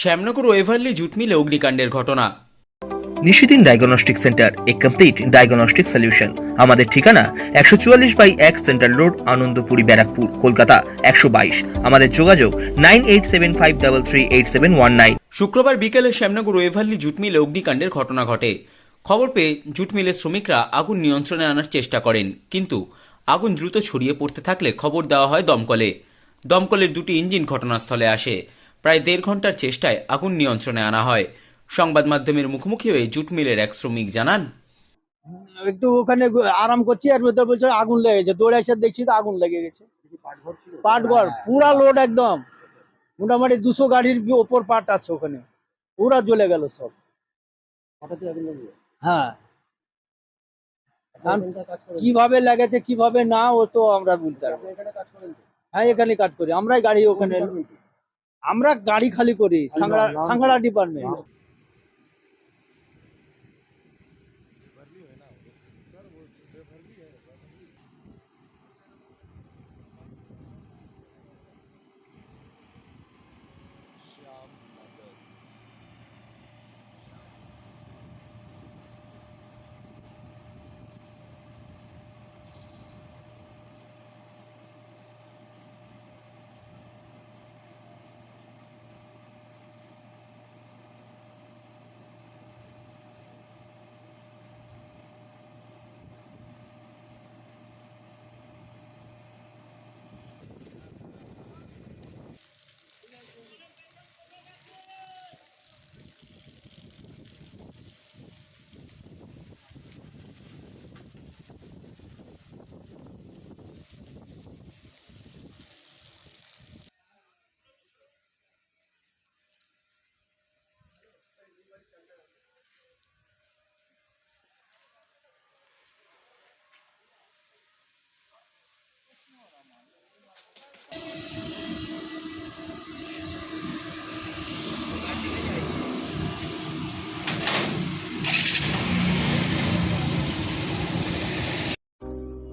Shyamnagar Waverley jute মিলে অগ্নিকাণ্ডের ঘটনা। নিশিদিন ডায়াগনস্টিক সেন্টার এ কমপ্লিট ডায়াগনস্টিক সলিউশন আমাদের ঠিকানা একশো চুয়াল্লিশ বাই এক সেন্ট্রাল রোড আনন্দপুরি ব্যারাকপুর কলকাতা একশো বাইশ। আমাদের যোগাযোগ nine eight seven five double three eight seven one nine. শুক্রবার বিকেলে শ্যামনগর ওয়েভারলি জুট মিলে অগ্নিকাণ্ডের ঘটনা ঘটে। খবর পেয়ে জুট মিলের শ্রমিকরা আগুন নিয়ন্ত্রণে আনার চেষ্টা করেন কিন্তু আগুন দ্রুত ছড়িয়ে পড়তে থাকলে খবর দেওয়া হয় দমকলে। দমকলের দুটি ইঞ্জিন ঘটনাস্থলে আসে। প্রায় দেড় ঘণ্টার চেষ্টায় আগুন নিয়ন্ত্রণে আনা হয়। সংবাদ মাধ্যমের মুখোমুখি হয়ে জুট মিলের এক শ্রমিক জানান একটু ওখানে আরাম করছি আর ভেতর বলছে আগুন লেগেছে দৌড়ে এসে দেখছি তো আগুন লেগে গেছে। পাটঘর পুরা লোড একদম। মোটামুটি দুশো গাড়ির ওপর পাট আছে ওখানে। পুরা জ্বলে গেল সব। হ্যাঁ। কীভাবে লেগেছে কীভাবে না ও তো আমরা বলতে পারব হ্যাঁ এখানে কাজ করি। আমরাই গাড়ি ওখানে আমরা গাড়ি খালি করি সাংড়া সাংড়া ডিপার্টমেন্ট